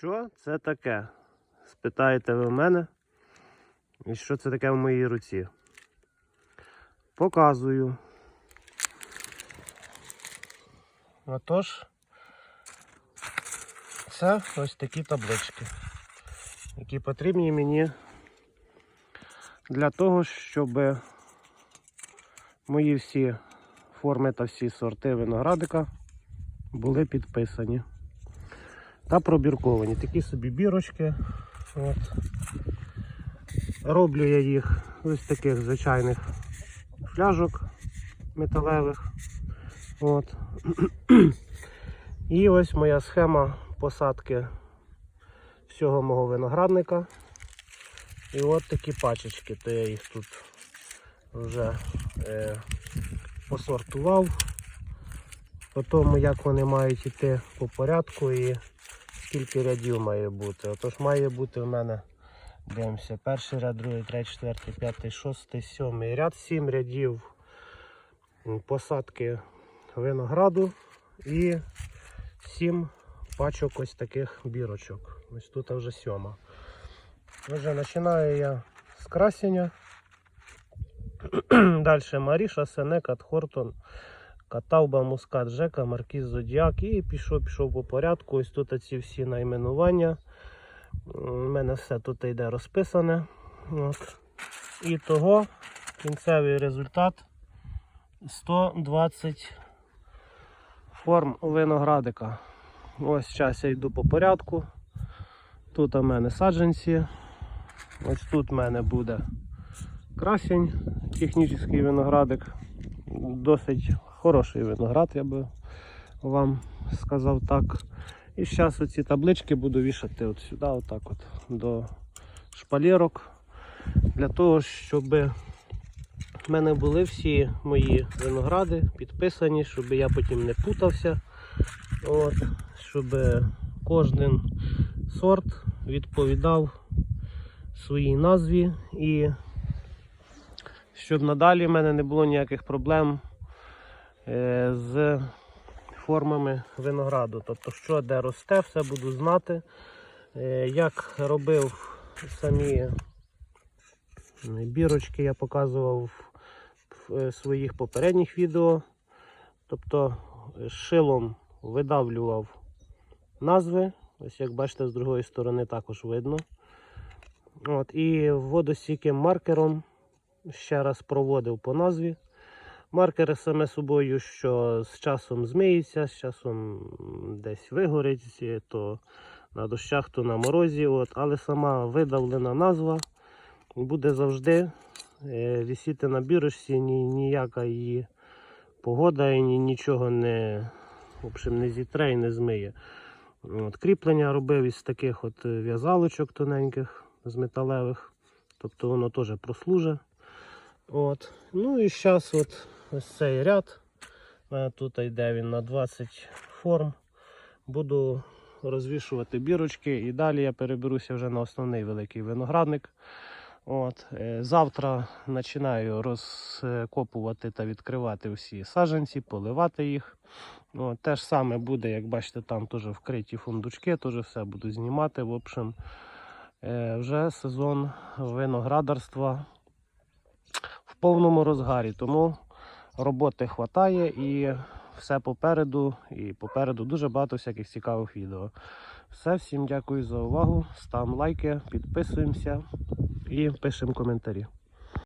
Що це таке? Спитаєте ви в мене. І що це таке в моїй руці? Показую. Отож, це ось такі таблички, які потрібні мені для того, щоб мої всі форми та всі сорти виноградика були підписані та пробірковані. Такі собі бірочки. От. Роблю я їх ось таких звичайних фляжок металевих. От. І ось моя схема посадки всього мого виноградника. І от такі пачечки, то я їх тут вже е, посортував. По тому, як вони мають йти по порядку і скільки рядів має бути. Отож має бути у мене, дивимося, перший ряд, другий, третій, четвертий, п'ятий, шостий, сьомий ряд, сім рядів посадки винограду і сім пачок ось таких бірочок. Ось тут вже сьома. Отже, починаю я з красення. Далі Маріша, Сенекат, Хортон, Катавба, Мускат, Жека, Маркіз Зодіак і пішов, пішов по порядку. Ось тут ці всі найменування. У мене все тут йде розписане. От. І того кінцевий результат 120 форм виноградика. Ось зараз я йду по порядку. Тут у мене саджанці. Ось тут в мене буде красень, технічний виноградик. Досить хороший виноград, я би вам сказав так. І зараз оці таблички буду вішати от сюди, отак от, до шпалерок. Для того, щоб в мене були всі мої виногради підписані, щоб я потім не путався. От, щоб кожен сорт відповідав своїй назві і щоб надалі в мене не було ніяких проблем з формами винограду. Тобто, що де росте, все буду знати. Е, Як робив самі бірочки, я показував в е, своїх попередніх відео. Тобто е, шилом видавлював назви. Ось як бачите, з другої сторони також видно. От, І водостійким маркером ще раз проводив по назві. Маркери саме собою, що з часом змиється, з часом десь вигорить, то на дощах, то на морозі. От, але сама видавлена назва буде завжди е, висіти на бірочці, ні, ніяка її погода і ні, нічого не, в общем, не зітре і не змиє. От, кріплення робив із таких от в'язалочок тоненьких з металевих. Тобто воно теж прослужить. От. Ну і зараз от ось цей ряд. Тут йде він на 20 форм. Буду розвішувати бірочки і далі я переберуся вже на основний великий виноградник. От. е, Завтра починаю розкопувати та відкривати всі саджанці, поливати їх. От. Те ж саме буде, як бачите, там теж вкриті фундучки, теж все буду знімати. В общем, е, вже сезон виноградарства в повному розгарі, тому роботи хватає і все попереду. І попереду дуже багато всяких цікавих відео. Все, всім дякую за увагу. Ставимо лайки, підписуємося і пишемо коментарі.